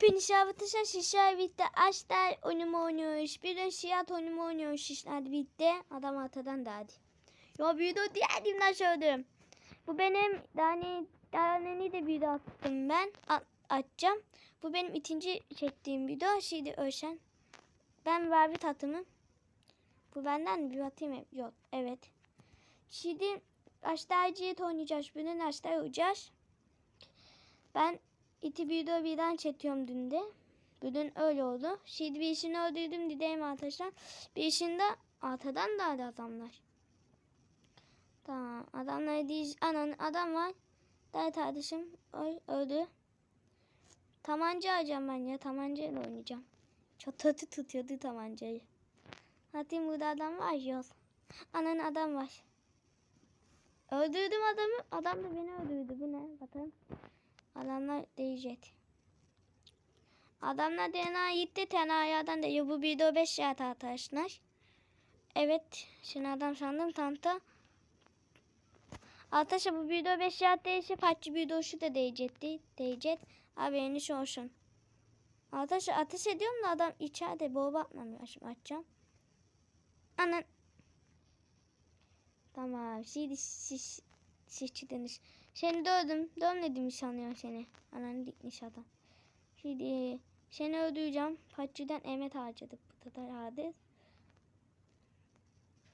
Hepiniz arkadaşlar şişler bitti. Açlar oyunumu oynuyoruz. Bir de şiyat oyunumu oynuyoruz şişler bitti. Adam atadan da hadi. Ya bir de diğerimden söyledim. Bu benim tane tane de video attım ben. A- atacağım. Bu benim ikinci çektiğim video. Şimdi ölçen. Ben Barbie tatımı. Bu benden? Bir atayım. Yok. Evet. Şimdi Aştaycıyı oynayacağız. Bunun Aştay oynayacağız. Ben İti video birden çekiyorum dün de. Bugün öyle oldu. Şimdi bir işini öldürdüm diyeyim arkadaşlar. Bir işinde atadan da adamlar. Tamam adamlar değil. Anan adam var. Dayı kardeşim öl, öldü. Tabanca alacağım ben ya. Tabancayla oynayacağım. Çok kötü tutuyordu tabancayı. Hadi burada adam var yok. Anan adam var. Öldürdüm adamı. Adam da beni öldürdü. Bu ne? Bakın. Adamlar diyecek. Adamlar DNA gitti tenayadan da bu video 5 saat arkadaşlar. Evet. Şimdi adam sandım tanta. Arkadaşlar bu video 5 saat değilse parça videosu da değecekti. Değecek. Haberiniz olsun. Arkadaşlar ateş ediyorum da adam içeride bomba atmamıyor. Şimdi açacağım. Anan. Tamam. Şimdi siz seçtiniz. Seni dövdüm. Dövmedim sanıyor seni. Ananı dikmiş adam. Şimdi seni öldüreceğim. Patçıdan emet harcadık. Bu kadar hadi.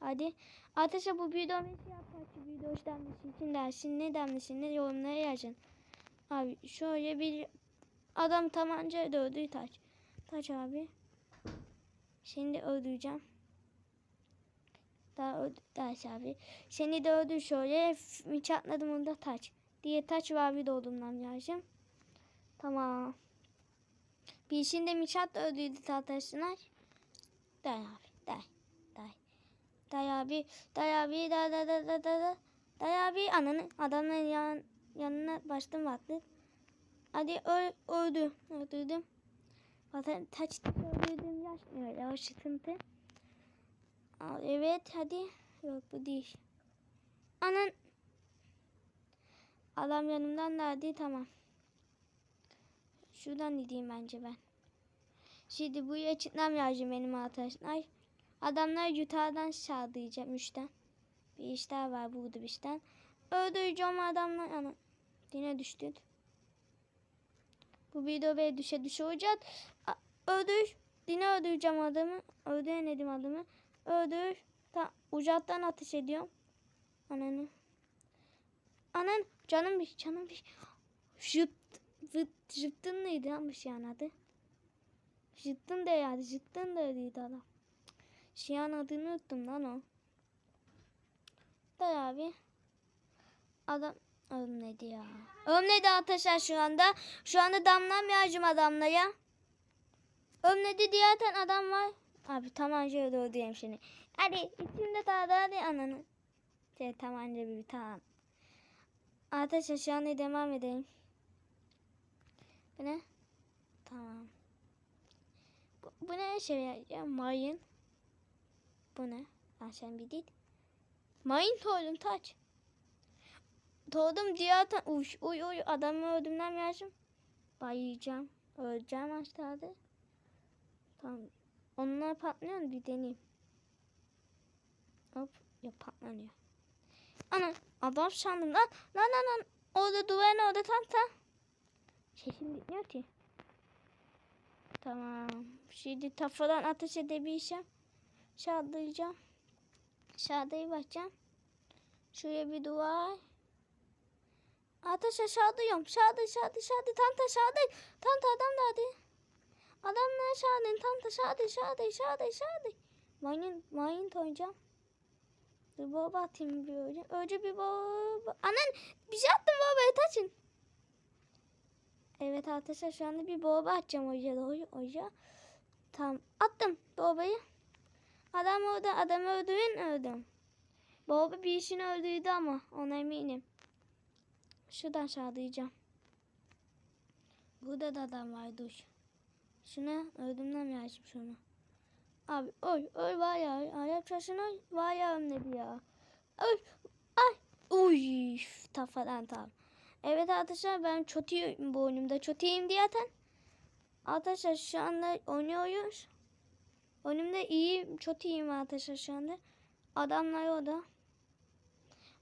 Hadi. Arkadaşlar bu video mesela patçı video denmesi için dersin ne denmesi ne yorumlara yazın. Abi şöyle bir adam tabanca dövdü taç. Taç abi. Şimdi öldüreceğim. Daha öldü abi. Seni de öldür şöyle. f- Çatladım onda taç. Diye taç var bir doldurmam lazım. Tamam. Bir şimdi Miçat öldürdü arkadaşlar. Day abi. Day. Day. Day abi. Day abi. Day day day day day. Day abi. Ananı adamın yan, yanına başladım baktı. Hadi öl, öldü. Öldürdüm. Zaten taç öldürdüm. Yaşmıyor. Ya o sıkıntı. Al, evet hadi. Yok bu değil. Anan. Adam yanımdan da hadi tamam. Şuradan gideyim bence ben. Şimdi bu çıkmam lazım benim arkadaşlar. Adamlar yutardan sağlayacağım üçten. Bir iş daha var burada bir işten. Öldüreceğim adamlar. Ana. Yine düştü. Bu video ve düşe düşe olacak. Öldür. Yine öldüreceğim adamı. Öldüremedim adamı. Öldür. Ta uzaktan ateş ediyorum. Ananı. Anan canım bir canım bir. Jıt vıt jıttın neydi bu şeyin adı? Jıttın da yani jıttın da öyleydi adam. Şeyin adını unuttum lan o. Da abi. Adam neydi ya? Neydi arkadaşlar şu anda? Şu anda damlamıyacım adamlara. Oğlum neydi diyeten adam var. Abi doğru diyeyim şimdi. Hadi içinde daha da hadi ananı. Şey tamam bir tamam. Şu anda devam edelim. Bu ne? Tamam. Bu, bu ne şey ya? ya mayın. Bu ne? Sen bir değil. Mayın toydum taç. Toydum diye atan. Uy uy uy adamı öldürmem lazım. Bayılacağım. Öleceğim aşağıda. Tamam. Onlar patlıyor? Bir deneyeyim. Hop. Ya patlanıyor. Ana adam sandım lan. Lan lan lan. Orada duvarın orada tam tam. Sesim bitmiyor ki. Tamam. Şimdi tafadan ateş edebileceğim. Şadlayacağım. Şadayı bakacağım. Şuraya bir duvar. Ateş aşağıdayım. Şadı şadı şadı. Tam da şadı. Tam da adam da hadi. Adam ne şadı? Tam da şadı şadı şadı şadı. Mayın mayın toyacağım. Bir baba atayım bir önce. Önce bir baba. Anan bir şey attım babaya taçın. Evet arkadaşlar şu anda bir baba atacağım hoca doğru hoca. Tamam attım babayı. Adam orada adamı öldürün öldüm. Baba bir işini öldürdü ama ona eminim. Şuradan sağlayacağım. Burada da adam var dur. Şuna öldümden lazım şunu. Abi oy oy var ya ayak taşına var ya önledi ya. Oy ay uy tafadan tam. Evet arkadaşlar ben çok iyiyim bu oyunumda çok iyiyim diyeten. Arkadaşlar şu anda oynuyoruz. Önümde iyiyim. Çok iyiyim arkadaşlar şu anda. Adamlar orada.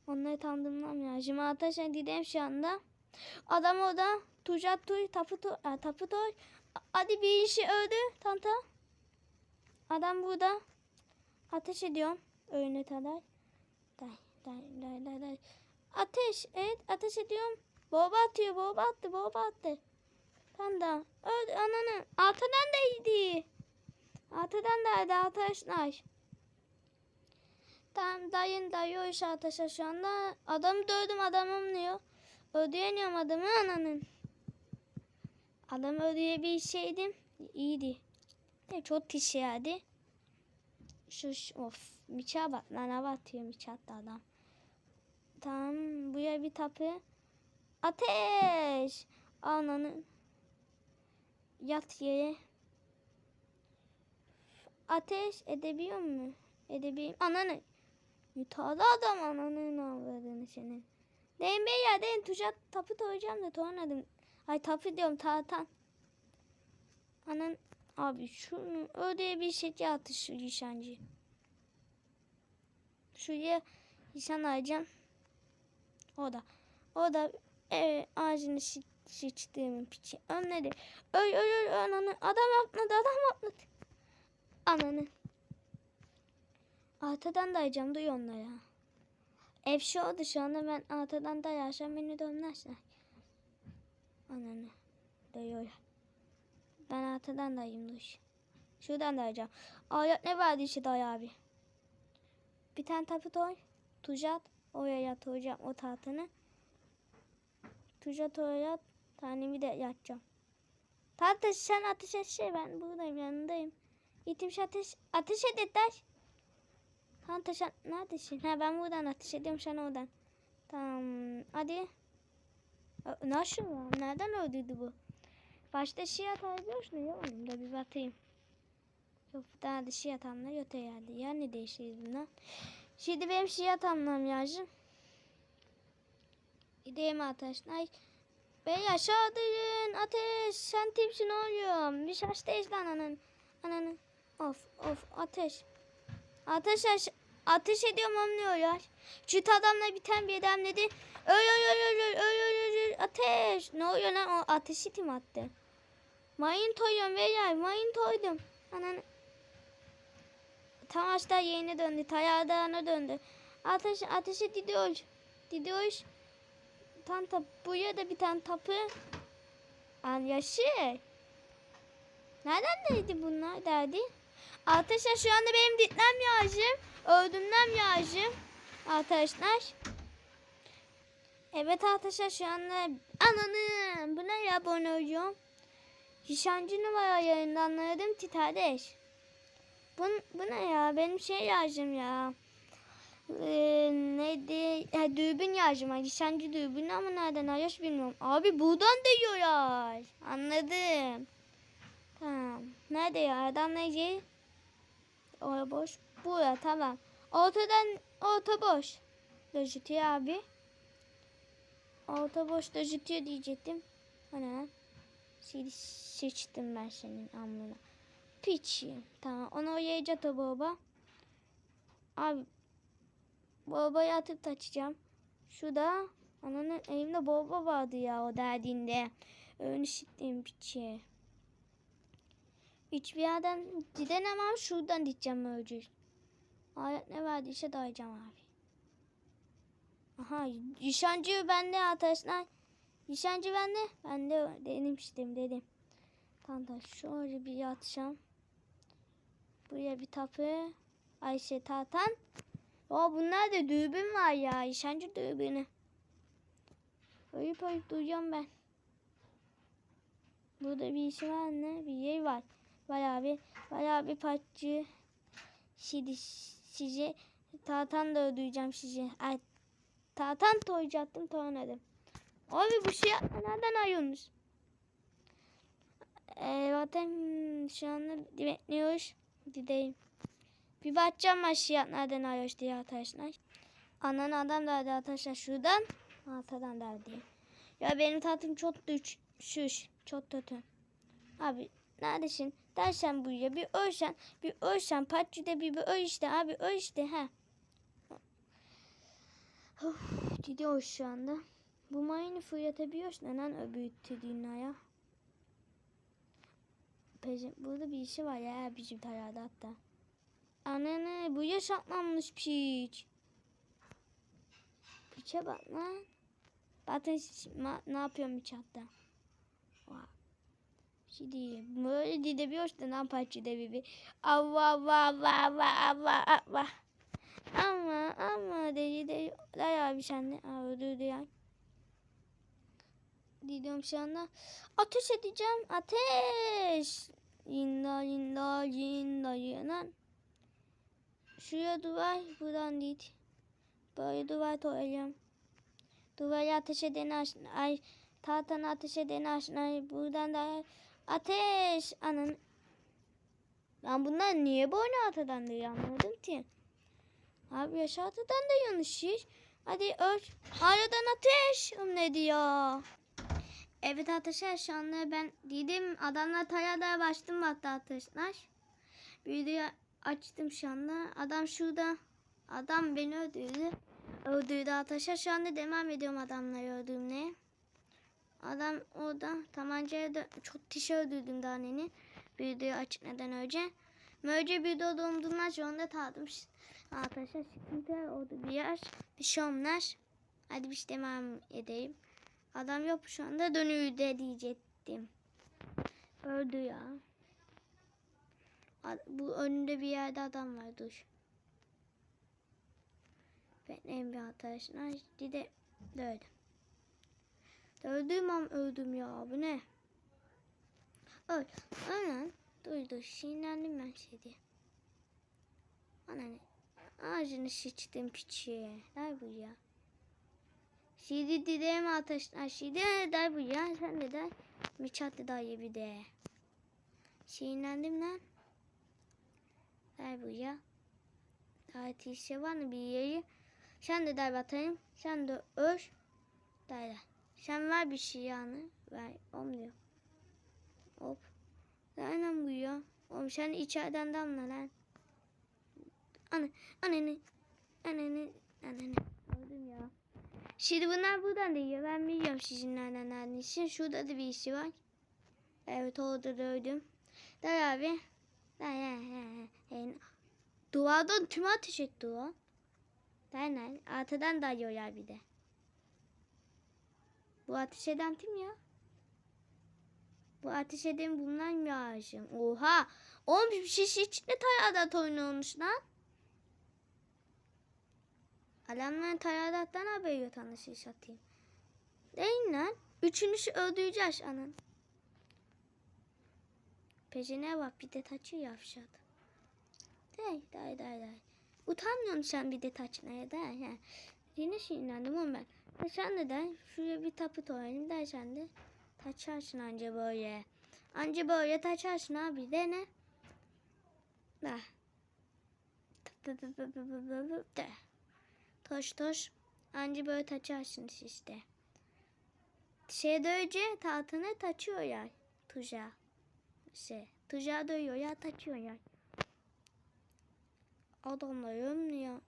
Onları tanıdığımdan ya. Şimdi arkadaşlar gidelim şu anda. Adam orada. Tujat Tuy. Tapu Tuy. Ha, tapu Tuy. Hadi bir işi öldü. Tanta. Adam burada. Ateş ediyorum. Öğüne kadar. Day, day, day, day, day. Ateş. Evet ateş ediyorum. Bomba atıyor. Bomba attı. Bomba attı. Panda. Öldü ananı. Arkadan da iyiydi. Arkadan da iyiydi arkadaşlar. Tamam dayın dayıyor arkadaşlar şu anda. Adamı dövdüm adamım diyor. Ödeyemiyorum adamı ananın. Adam ödeyebilseydim iyiydi. De çok pis yani. Şu, of bıçağa bak lan hava atıyor bıçak da adam. Tamam buraya bir tapı. Ateş. Ananın. Yat yere. Ateş edebiliyor mu? Edebiliyorum. Ananı. Yutağda adam ananın avradını senin. Bey ya deyin tuşa tapı koyacağım da tornadım. Ay tapı diyorum tahtan. Anan abi şunu ödeye bir şekil atış şu nişancı. Şuraya nişan alacağım. O da. O da evet, ağacını şiştiğimin piçi. Önleri. Öy öy öy ananı. Adam atladı adam atladı. Ananı. Artadan dayayacağım duy onlara. Ev şu oldu şu anda ben artadan dayarsam beni dönmezler. Ananı. Dayıyor. Ben artadan dayayım duş. Şuradan dayayacağım. Ayet ne vardı işte day abi. Bir tane tapı toy. Tujat. Oraya yatıracağım o tahtını. Tujat oraya yat. Tanemi de yatacağım. Tahta sen ateş et şey ben buradayım yanındayım. Şu ateş, ateş et yeter. Tamam ateş et. Neredesin? Ha ben buradan ateş ediyorum sen oradan. Tamam hadi. Nasıl ya? Nereden öldürdü bu? Başta şey atabiliyoruz ne ya oğlum da bir bakayım. Yok daha da şey atanlar yok herhalde. Ya ne değişiyor bunlar? Şimdi benim şey atanlarım yazım. Gideyim arkadaşlar. Bey aşağıdayın. Ateş. Sen timsin oğlum. Bir şaştayız lan ananın. Ananın. Of of ateş. Ateş aş ateş ediyorum anlıyorlar. Çüt adamla biten bir adam dedi. Öl öl öl öl öl öl öl ateş. Ne oluyor lan o ateşi tim attı. Mayın toyuyorum beyler mayın toydum. Ananı. Tam aşağı yerine döndü. Tayağına döndü. Ateş ateşe gidiyor. Gidiyor. Tam tap buraya da bir tane tapı. An yaşı. Nereden neydi bunlar derdi? Arkadaşlar şu anda benim ditmem lazım. Öldürmem lazım. Arkadaşlar. Evet arkadaşlar şu anda ananı bu ne ya abone oluyorum. Nişancı numara yayınlanladım Titadeş. Bu, bu ne ya benim şey lazım ya. Ee, neydi? Ha, dürbün lazım. ha, Nişancı dürbün ama nereden arıyoruz bilmiyorum. Abi buradan diyorlar. Anladım. Tamam. Nerede ya? Adam neydi? Orada boş. Bura tamam. Ortadan orta boş. Dojitiyor abi. Orta boş dojitiyor diyecektim. Ana. Sil seçtim ben senin amına. Piçi. Tamam. Onu oyayacak o baba. Abi. Babayı atıp taçacağım. Şurada. Ananın elimde baba vardı ya o derdinde. Ön işittiğim piçi. Hiçbir yerden gidemem şuradan gideceğim öleceğiz. Ayet ne verdiyse dayayacağım abi. Aha nişancı bende arkadaşlar. Nişancı bende. Ben de denemiştim dedim. Tamam da şöyle bir yatacağım. Buraya bir tapı. Ayşe Tatan. O bunlar da dürbün var ya. Nişancı dürbünü. Ayıp ayıp duyacağım ben. Burada bir işi var ne? Bir yer var. Bayağı bir, bayağı bir parçı. Şimdi size Tatan da ödeyeceğim size. Ay, Tatan toyacaktım toynadım. Abi bu şey nereden arıyorsunuz? Ee, zaten şu anda bekliyoruz. Gideyim. Bir bakacağım aşağıya nereden arıyoruz diye arkadaşlar. Anan adam derdi arkadaşlar şuradan. Arkadan derdi. Ya benim tatlım çok düşüş. Çok kötü. Abi neredesin? Dersen buraya bir ölsen bir ölsen patçıda bir bir öl işte abi öl işte ha. Of, gidiyor şu anda. Bu mayını fırlatabiliyorsun neden öbürtü ya? Peki, burada bir işi var ya bizim tarafta hatta. Anne bu yaşatlanmış piç. Piçe bak lan. Zaten ne yapıyorum içeride? Vay. Şimdi böyle gidebiliyorsun ne yapacağız bir Allah Allah Allah Allah Allah Allah. Ama ama dedi de der abi sen Aa, öldürdü ya. Gidiyorum şu anda. Ateş edeceğim. Ateş. Yinda yinda yinda yinan. Şuraya duvar buradan değil. Böyle duvar koyacağım. Duvara ateş edeni aç. Ay tahtana ateş edeni aç. Ay buradan da ateş. Anan. Ben bunlar niye böyle atadan diye anladım ki. Abi yaşatıdan da yanlış iş. Hadi öl. Aradan ateş. Ne diyor? Evet arkadaşlar şu anda ben dedim adamlar tarada başladım hatta arkadaşlar. Videoyu açtım şu anda. Adam şurada. Adam beni öldürdü. Öldürdü arkadaşlar. Şu anda devam ediyorum adamları öldürmeye. Adam orada tabancaya da çok kişi öldürdüm daha neni. Videoyu açmadan önce. Önce video donduğundan sonra tadım. Arkadaşlar sıkıntı oldu bir yer. Bir şey olmaz. Hadi biz devam edelim. Adam yok şu anda dönüyor de diyecektim. Öldü ya. Bu önünde bir yerde adam var dur. Benim bir arkadaşlar bir de böyle. Öldüm am öldüm ya bu ne? Öl. Aynen. Dur sinirlendim ben şeydi. Ana ne? Ağzını sıçtım piçi. Ne bu ya? Şimdi dideğim ateşler. Şimdi der bu ya. Sen de der. Miçatlı dayı bir de. Sinirlendim lan. Der bu ya. Tartışma var mı bir yeri? Sen de der batayım. Sen de öl. Der. Sen ver bir şey yani. Ver. Olmuyor. Hop. Aynen ya. Oğlum sen içeriden damla lan. Anne. Anneni. Anneni. Anneni. Öldüm ya. Şimdi bunlar buradan da yiyor. Ben biliyorum sizin nereden için. Şurada da bir işi var. Evet orada da öldüm. Der abi. Duvardan tüm ateş etti o. Ne? Artadan da yiyorlar bir de. Bu ateş eden kim ya? Bu ateş eden bunlar mı yaşım? Oha! Oğlum bir şiş içinde tayadat oynuyormuş lan. Adamların tayadattan haberi yok anlaşılır satayım. Değil lan. Üçünüzü öldüreceğiz anan. Peşine bak bir de taçı yavşat. Dey dey dey dey. Utanmıyorsun sen bir de taçmaya da. Ha. Yine sinirlendim oğlum ben. Ha, sen de şuraya bir taput oynayayım dersen de taçarsın anca böyle. Anca böyle taçarsın abi de ne? Da. De. Toş toş. Anca böyle taçarsınız işte. Şey önce tahtını taçıyor ya. Tuja. Şey. Tuja dövüyor ya taçıyor ya. Adamlar ölmüyor.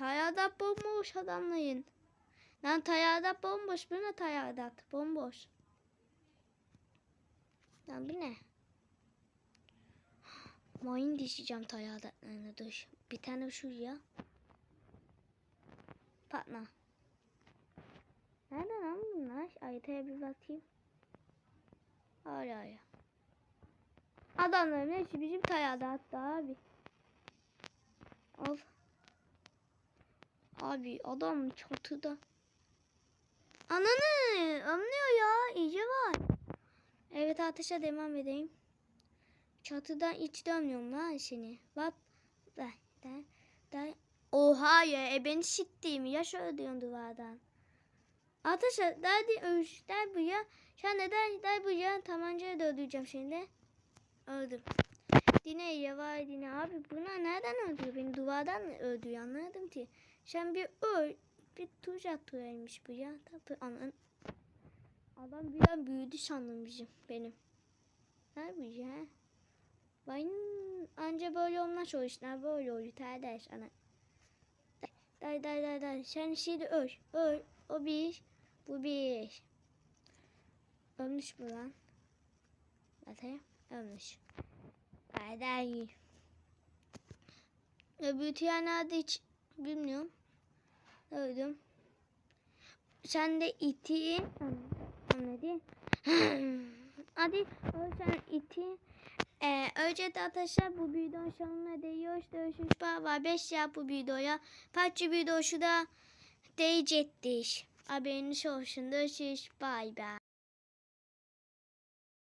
Tayadat bomboş adamlayın. Lan tayadat bomboş. Bu ne tayadat? Bomboş. Lan bu ne? Mayın dişeceğim tayadatlarına dur. Bir tane şu ya. Patla. Nerede lan bunlar? Haritaya bir bakayım. Ara ara. Adamların hepsi bizim tayada hatta abi. Al. Abi adam çatıda. Ananı anlıyor ya iyice var. Evet ateşe devam edeyim. Çatıdan hiç dönmüyorum lan seni. Bak. Da, da, da. Oha ya e beni şittiğim ya şöyle diyorsun duvardan. Ateşe derdi ölmüş der bu ya. Sen de der, der bu ya tabancayı da öldüreceğim şimdi. Öldüm. Dine ya vay dine abi buna nereden öldürüyor beni duvardan öldürüyor anladım ki. Sen bir öl bir tuş atıyormuş bu ya. Tabi anan. Adam bir an büyüdü sandım bizim benim. Ne yapacağız ha? Ben anca böyle olmaz o işler böyle olur kardeş ana. Day day day day sen şimdi öl öl o bir bu bir. Ölmüş mü lan? Bakayım ölmüş. Hadi. Öbür nerede hiç bilmiyorum. Öldüm. Sen de iti. Anladın? Hadi sen iti. Ee, önce de arkadaşlar bu videonun sonuna değiyoruz. Görüşürüz. Bye bye. 5 ya bu videoya. Parça videosu da değecektir. Haberiniz olsun. Görüşürüz. Bye bye.